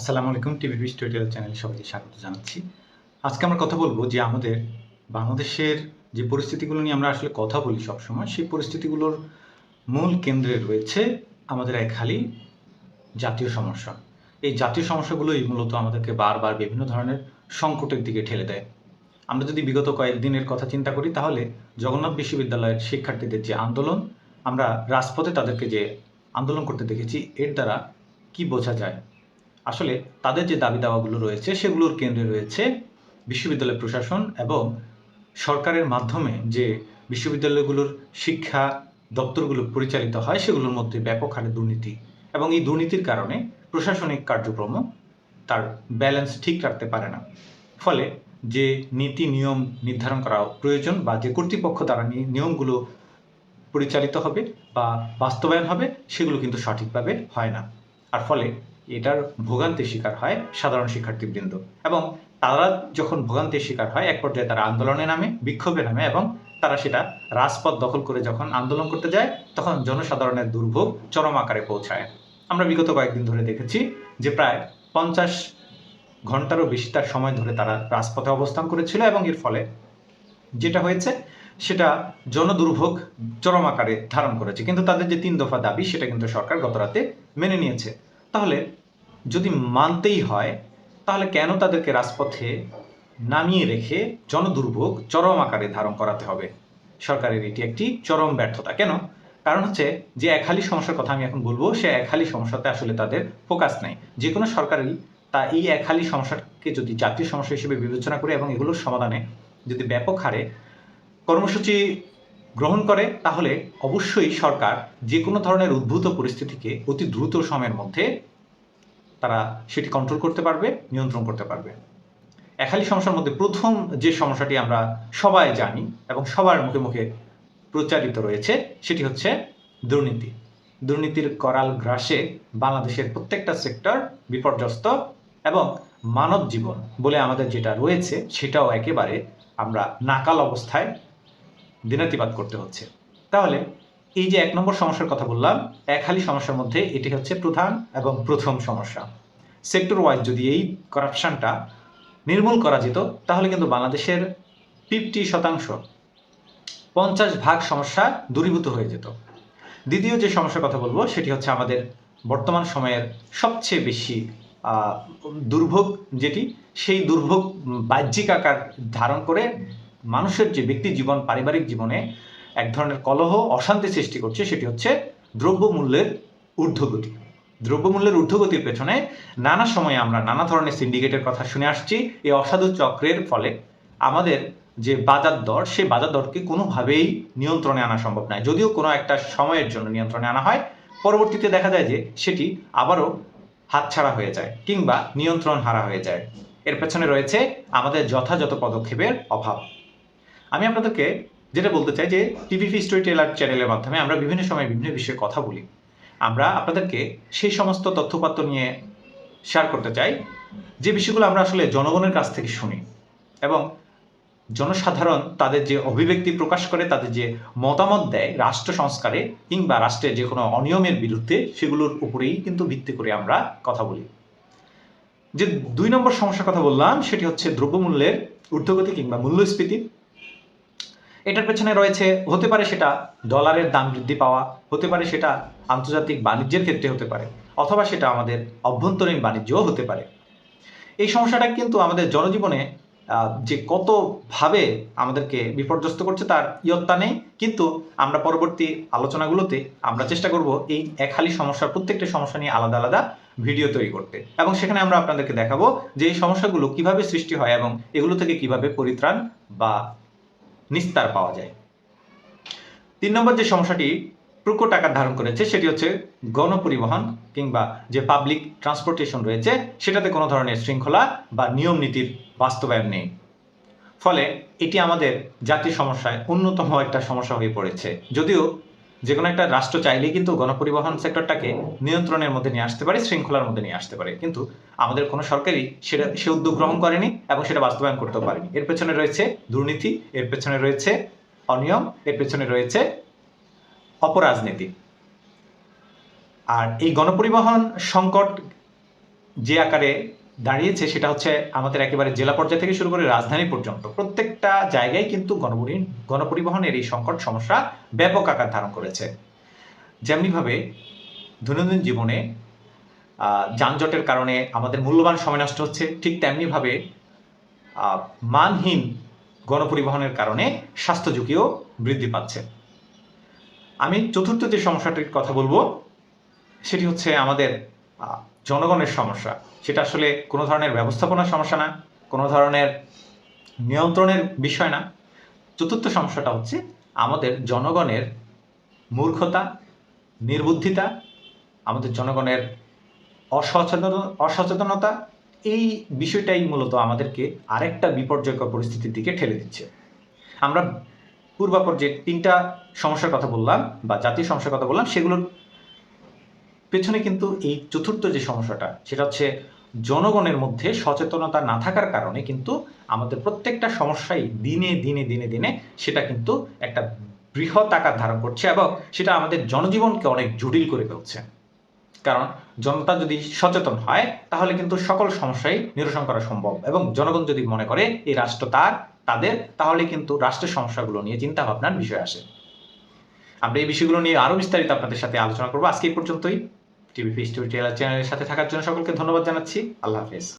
আসসালামু আলাইকুম, TV tutorial চ্যানেলে সবাইকে স্বাগত জানাচ্ছি। আজকে আমরা কথা বলব যে আমাদের বাংলাদেশের যে পরিস্থিতিগুলো নিয়ে আমরা আসলে কথা বলি সবসময়, সেই পরিস্থিতিগুলোর মূল কেন্দ্রে রয়েছে আমাদের এক খালি জাতীয় সমস্যা। এই জাতীয় সমস্যাগুলোই মূলত আমাদেরকে বারবার বিভিন্ন ধরনের সংকটের দিকে ঠেলে দেয়। আমরা যদি বিগত কয়েকদিনের কথা চিন্তা করি, তাহলে জগন্নাথ বিশ্ববিদ্যালয়ের শিক্ষার্থীদের যে আন্দোলন, আমরা রাজপথে তাদেরকে যে আন্দোলন করতে দেখেছি, এর দ্বারা কি বোঝা যায়? আসলে তাদের যে দাবি দাওয়াগুলো রয়েছে, সেগুলোর কেন্দ্রে রয়েছে বিশ্ববিদ্যালয় প্রশাসন এবং সরকারের মাধ্যমে যে বিশ্ববিদ্যালয়গুলোর শিক্ষা দপ্তরগুলো পরিচালিত হয়, সেগুলোর মধ্যে ব্যাপক হারে দুর্নীতি এবং এই দুর্নীতির কারণে প্রশাসনিক কার্যক্রম তার ব্যালেন্স ঠিক রাখতে পারে না। ফলে যে নীতি, নিয়ম নির্ধারণ করা প্রয়োজন বা যে কর্তৃপক্ষ দ্বারা নিয়মগুলো পরিচালিত হবে বা বাস্তবায়ন হবে, সেগুলো কিন্তু সঠিকভাবে হয় না। আর ফলে এটার ভোগান্তির শিকার হয় সাধারণ শিক্ষার্থীবৃন্দ। এবং তারা যখন ভোগান্তির শিকার হয়, এক পর্যায়ে তারা আন্দোলনে নামে, বিক্ষোভে নামে এবং তারা সেটা রাজপথ দখল করে যখন আন্দোলন করতে যায়, তখন জনসাধারণের দুর্ভোগ চরম আকারে পৌঁছায়। আমরা বিগত কয়েকদিন ধরে দেখেছি যে প্রায় পঞ্চাশ ঘন্টারও বেশি তার সময় ধরে তারা রাজপথে অবস্থান করেছিল এবং এর ফলে যেটা হয়েছে, সেটা জনদুর্ভোগ চরম আকারে ধারণ করেছে। কিন্তু তাদের যে তিন দফা দাবি, সেটা কিন্তু সরকার গতরাতে মেনে নিয়েছে। তাহলে যদি মানতেই হয়, তাহলে কেন তাদেরকে রাজপথে নামিয়ে রেখে জনদুর্ভোগ চরম আকারে ধারণ করাতে হবে? সরকারের এটি একটি চরম ব্যর্থতা। কেন? কারণ হচ্ছে যে একহালি সমস্যার কথা আমি এখন বলব, সে একহালি সমস্যাতে আসলে তাদের ফোকাস নাই। যে কোনো সরকারই তা এই একহালি সমস্যাকে যদি জাতীয় সমস্যা হিসেবে বিবেচনা করে এবং এগুলোর সমাধানে যদি ব্যাপক হারে কর্মসূচি গ্রহণ করে, তাহলে অবশ্যই সরকার যে কোনো ধরনের উদ্ভূত পরিস্থিতিকে অতি দ্রুত সময়ের মধ্যে তারা সেটি কন্ট্রোল করতে পারবে, নিয়ন্ত্রণ করতে পারবে। একালি সমস্যার মধ্যে প্রথম যে সমস্যাটি আমরা সবাই জানি এবং সবার মুখে মুখে প্রচারিত রয়েছে, সেটি হচ্ছে দুর্নীতি। দুর্নীতির করাল গ্রাসে বাংলাদেশের প্রত্যেকটা সেক্টর বিপর্যস্ত এবং মানব জীবন বলে আমাদের যেটা রয়েছে, সেটাও একেবারে আমরা নাকাল অবস্থায় দিনাতিপাত করতে হচ্ছে। তাহলে এই যে এক নম্বর সমস্যার কথা বললাম একহালি সমস্যার মধ্যে এটি হচ্ছে প্রধান এবং প্রথম সমস্যা। সেক্টর ওয়াইজ যদি এই করাপশনটা নির্মূল করা যেত, তাহলে কিন্তু বাংলাদেশের ফিফটি শতাংশ, পঞ্চাশ ভাগ সমস্যা দূরীভূত হয়ে যেত। দ্বিতীয় যে সমস্যার কথা বলব, সেটি হচ্ছে আমাদের বর্তমান সময়ের সবচেয়ে বেশি দুর্ভোগ যেটি, সেই দুর্ভোগ বাহ্যিক আকার ধারণ করে মানুষের যে ব্যক্তি জীবন, পারিবারিক জীবনে এক ধরনের কলহ, অশান্তি সৃষ্টি করছে, সেটি হচ্ছে দ্রব্যমূল্যের ঊর্ধ্বগতি। দ্রব্যমূল্যের ঊর্ধ্বগতির পেছনে নানা সময়ে আমরা নানা ধরনের সিন্ডিকেটের কথা শুনে আসছি। এই অসাধু চক্রের ফলে আমাদের যে বাজার দর, সেই বাজার দরকে কোনোভাবেই নিয়ন্ত্রণে আনা সম্ভব নয়। যদিও কোনো একটা সময়ের জন্য নিয়ন্ত্রণে আনা হয়, পরবর্তীতে দেখা যায় যে সেটি আবারও হাতছাড়া হয়ে যায় কিংবা নিয়ন্ত্রণ হারা হয়ে যায়। এর পেছনে রয়েছে আমাদের যথাযথ পদক্ষেপের অভাব। আমি আপনাদেরকে যেটা বলতে চাই যে টিভি স্টোরি টেলার চ্যানেলের মাধ্যমে আমরা বিভিন্ন সময় বিভিন্ন বিষয়ে কথা বলি। আমরা আপনাদেরকে সেই সমস্ত তথ্যপাত্র নিয়ে শেয়ার করতে চাই। যে বিষয়গুলো আমরা আসলে জনগণের কাছ থেকে শুনি এবং জনসাধারণ তাদের যে অভিব্যক্তি প্রকাশ করে, তাদের যে মতামত দেয় রাষ্ট্র সংস্কারে কিংবা রাষ্ট্রের যে কোনো অনিয়মের বিরুদ্ধে, সেগুলোর উপরেই কিন্তু ভিত্তি করে আমরা কথা বলি। যে দুই নম্বর সমস্যার কথা বললাম, সেটি হচ্ছে দ্রব্যমূল্যের ঊর্ধ্বগতি কিংবা মূল্যস্ফীতি। এটার পেছনে রয়েছে, হতে পারে সেটা ডলারের দাম বৃদ্ধি পাওয়া, হতে পারে সেটা আন্তর্জাতিক বাণিজ্যের ক্ষেত্রে হতে পারে, অথবা সেটা আমাদের অভ্যন্তরীণ বাণিজ্যও হতে পারে। এই সমস্যাটা কিন্তু আমাদের জনজীবনে যে কতভাবে আমাদেরকে বিপর্যস্ত করছে তার ইয়ত্তা নেই, কিন্তু আমরা পরবর্তী আলোচনাগুলোতে আমরা চেষ্টা করব এই একহালি সমস্যার প্রত্যেকটা সমস্যা নিয়ে আলাদা আলাদা ভিডিও তৈরি করতে। এবং সেখানে আমরা আপনাদেরকে দেখাবো যে এই সমস্যাগুলো কীভাবে সৃষ্টি হয় এবং এগুলো থেকে কীভাবে পরিত্রাণ বা নিস্তার পাওয়া যায়। তিন নম্বর যে সমস্যাটি প্রকট আকার ধারণ করেছে, সেটি হচ্ছে গণপরিবহন কিংবা যে পাবলিক ট্রান্সপোর্টেশন রয়েছে, সেটাতে কোনো ধরনের শৃঙ্খলা বা নিয়ম নীতির বাস্তবায়ন নেই। ফলে এটি আমাদের জাতীয় সমস্যায় অন্যতম একটা সমস্যা হয়ে পড়েছে। যদিও যে কোনো একটা রাষ্ট্র চাইলেই কিন্তু গণপরিবহন সেক্টরটাকে নিয়ন্ত্রণের মধ্যে নিয়ে আসতে পারে, শৃঙ্খলার মধ্যে নিয়ে আসতে পারে। কিন্তু আমাদের কোনো সরকারই সেটা, সে উদ্যোগ গ্রহণ করেনি এবং সেটা বাস্তবায়ন করতেও পারেনি। এর পেছনে রয়েছে দুর্নীতি, এর পেছনে রয়েছে অনিয়ম, এর পেছনে রয়েছে অপরাজনীতি। আর এই গণপরিবহন সংকট যে আকারে দাঁড়িয়েছে সেটা হচ্ছে আমাদের একেবারে জেলা পর্যায় থেকে শুরু করে রাজধানী পর্যন্ত। প্রত্যেকটা জায়গায় কিন্তু গণপরি, গণপরিবহনের এই সংকট সমস্যা ব্যাপক আকার ধারণ করেছে। যেমনিভাবে দৈনন্দিন জীবনে যানজটের কারণে আমাদের মূল্যবান সময় নষ্ট হচ্ছে, ঠিক তেমনিভাবে মানহীন গণপরিবহনের কারণে স্বাস্থ্য ঝুঁকিও বৃদ্ধি পাচ্ছে। আমি চতুর্থ যে সমস্যাটির কথা বলব, সেটি হচ্ছে আমাদের জনগণের সমস্যা। সেটা আসলে কোনো ধরনের ব্যবস্থাপনার সমস্যা না, কোনো ধরনের নিয়ন্ত্রণের বিষয় না। চতুর্থ সমস্যাটা হচ্ছে আমাদের জনগণের মূর্খতা, নির্বুদ্ধিতা, আমাদের জনগণের অসচেতন, অসচেতনতা, এই বিষয়টাই মূলত আমাদেরকে আরেকটা বিপর্যয়কর পরিস্থিতির দিকে ঠেলে দিচ্ছে। আমরা পূর্বাপর যে তিনটা সমস্যার কথা বললাম বা জাতীয় সমস্যার কথা বললাম, সেগুলোর পেছনে কিন্তু এই চতুর্থ যে সমস্যাটা, সেটা হচ্ছে জনগণের মধ্যে সচেতনতা না থাকার কারণে কিন্তু আমাদের প্রত্যেকটা সমস্যাই দিনে দিনে দিনে দিনে সেটা কিন্তু একটা বৃহৎ আকার ধারণ করছে এবং সেটা আমাদের জনজীবনকে অনেক জটিল করে ফেলছে। কারণ জনতা যদি সচেতন হয়, তাহলে কিন্তু সকল সমস্যাই নিরসন করা সম্ভব এবং জনগণ যদি মনে করে এই রাষ্ট্র তার, তাদের, তাহলে কিন্তু রাষ্ট্রের সমস্যাগুলো নিয়ে চিন্তা ভাবনার বিষয় আসে। আমরা এই বিষয়গুলো নিয়ে আরও বিস্তারিত আপনাদের সাথে আলোচনা করব। আজকে এই পর্যন্তই। টিভি ফেস টেলার চ্যানেলের সাথে থাকার জন্য সকলকে ধন্যবাদ জানাচ্ছি। আল্লাহ হাফেজ।